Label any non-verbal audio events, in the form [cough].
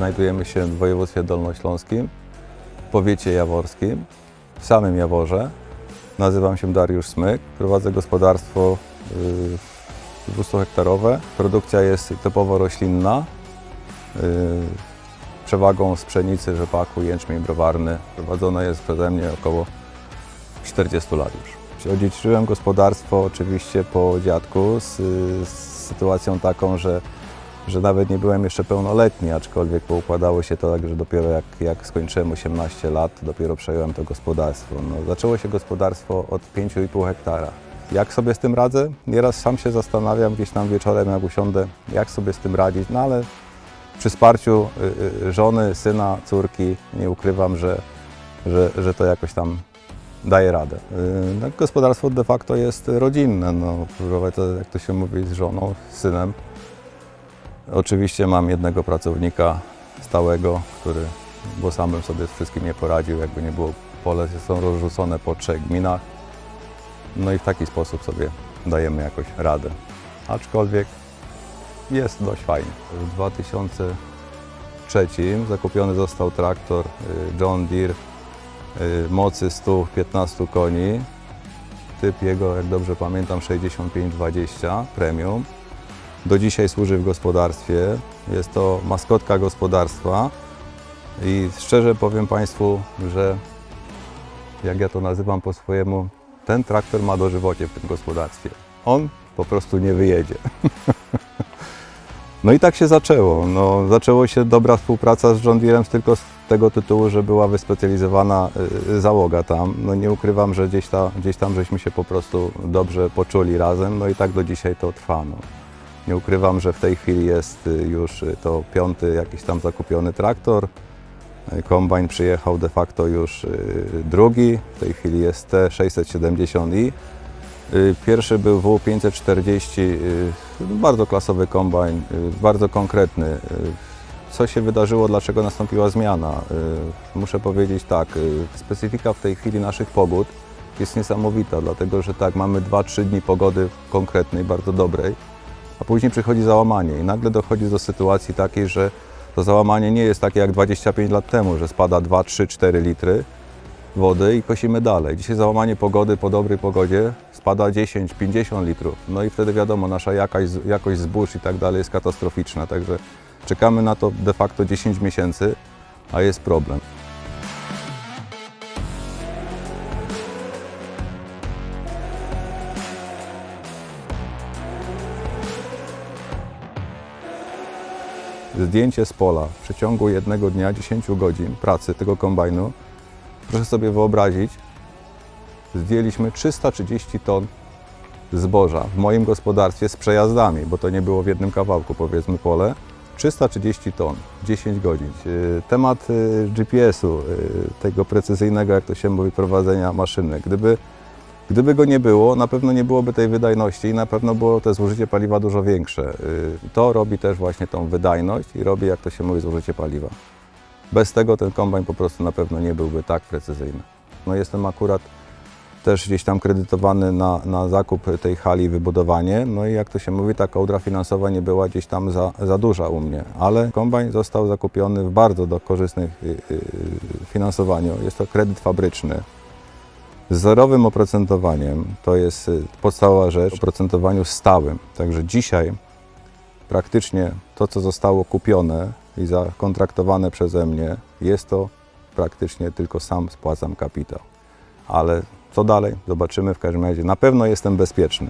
Znajdujemy się w województwie dolnośląskim, w powiecie jaworskim, w samym Jaworze. Nazywam się Dariusz Smyk, prowadzę gospodarstwo y, 200-hektarowe. Produkcja jest typowo roślinna, y, przewagą z pszenicy, rzepaku, jęczmień browarny. Prowadzone jest przeze mnie około 40 lat już. Odziedziczyłem gospodarstwo oczywiście po dziadku z, z sytuacją taką, że, że nawet nie byłem jeszcze pełnoletni, aczkolwiek poukładało się to tak, że dopiero jak, jak skończyłem 18 lat, dopiero przejąłem to gospodarstwo. No, zaczęło się gospodarstwo od 5,5 hektara. Jak sobie z tym radzę? Nieraz sam się zastanawiam gdzieś tam wieczorem, jak usiądę, jak sobie z tym radzić, no ale przy wsparciu y, y, żony, syna, córki nie ukrywam, że, że, że to jakoś tam daje radę. Y, No, gospodarstwo de facto jest rodzinne. No, prowadzę jak to się mówi, z żoną, z synem. Oczywiście mam jednego pracownika stałego, który, bo sam bym sobie z wszystkim nie poradził, jakby nie było pole są rozrzucone po trzech gminach. No i w taki sposób sobie dajemy jakoś radę. Aczkolwiek jest dość fajnie. W 2003 zakupiony został traktor y, John Deere y, mocy 115 koni. Typ jego, jak dobrze pamiętam, 6520 premium. Do dzisiaj służy w gospodarstwie. Jest to maskotka gospodarstwa. I szczerze powiem Państwu, że jak ja to nazywam po swojemu, ten traktor ma dożywocie w tym gospodarstwie. On po prostu nie wyjedzie. [laughs] No i tak się zaczęło. No, zaczęło się dobra współpraca z John tylko z tego tytułu, że była wyspecjalizowana y, załoga tam. No nie ukrywam, że gdzieś, ta, gdzieś tam żeśmy się po prostu dobrze poczuli razem, no i tak do dzisiaj to trwa. No. Nie ukrywam, że w tej chwili jest y, już y, to piąty jakiś tam zakupiony traktor. Y, Kombajn przyjechał de facto już drugi, w tej chwili jest T670i. Y, Pierwszy był W540, y, bardzo klasowy kombajn, bardzo konkretny. Co się wydarzyło, dlaczego nastąpiła zmiana? Muszę powiedzieć tak, specyfika w tej chwili naszych pogód jest niesamowita, dlatego że tak, mamy 2-3 dni pogody konkretnej, bardzo dobrej, a później przychodzi załamanie i nagle dochodzi do sytuacji takiej, że to załamanie nie jest takie jak 25 lat temu, że spada 2, 3, 4 litry, wody i kosimy dalej. Dzisiaj załamanie pogody po dobrej pogodzie spada 10, 50 litrów. No i wtedy wiadomo, nasza jakość, jakość zbóż i tak dalej jest katastroficzna. Także czekamy na to de facto 10 miesięcy, a jest problem. Zdjęcie z pola w przeciągu jednego dnia, 10 godzin pracy tego kombajnu Proszę sobie wyobrazić, zdjęliśmy 330 ton zboża w moim gospodarstwie z przejazdami, bo to nie było w jednym kawałku, powiedzmy pole. 330 ton, 10 godzin. Yy, Temat yy, GPS-u, yy, tego precyzyjnego, jak to się mówi, prowadzenia maszyny. Gdyby, gdyby go nie było, na pewno nie byłoby tej wydajności i na pewno było to zużycie paliwa dużo większe. Yy, To robi też właśnie tą wydajność i robi, jak to się mówi, zużycie paliwa. Bez tego ten kombajn po prostu na pewno nie byłby tak precyzyjny. No jestem akurat też gdzieś tam kredytowany na, na zakup tej hali i wybudowanie. No i jak to się mówi, ta kołdra finansowa nie była gdzieś tam za, za duża u mnie. Ale kombajn został zakupiony w bardzo do korzystnych y, y, finansowaniu. Jest to kredyt fabryczny zerowym oprocentowaniem. To jest y, podstawowa rzecz, oprocentowaniu stałym. Także dzisiaj praktycznie to, co zostało kupione i zakontraktowane przeze mnie, jest to praktycznie tylko sam spłacam kapitał. Ale co dalej? Zobaczymy w każdym razie. Na pewno jestem bezpieczny.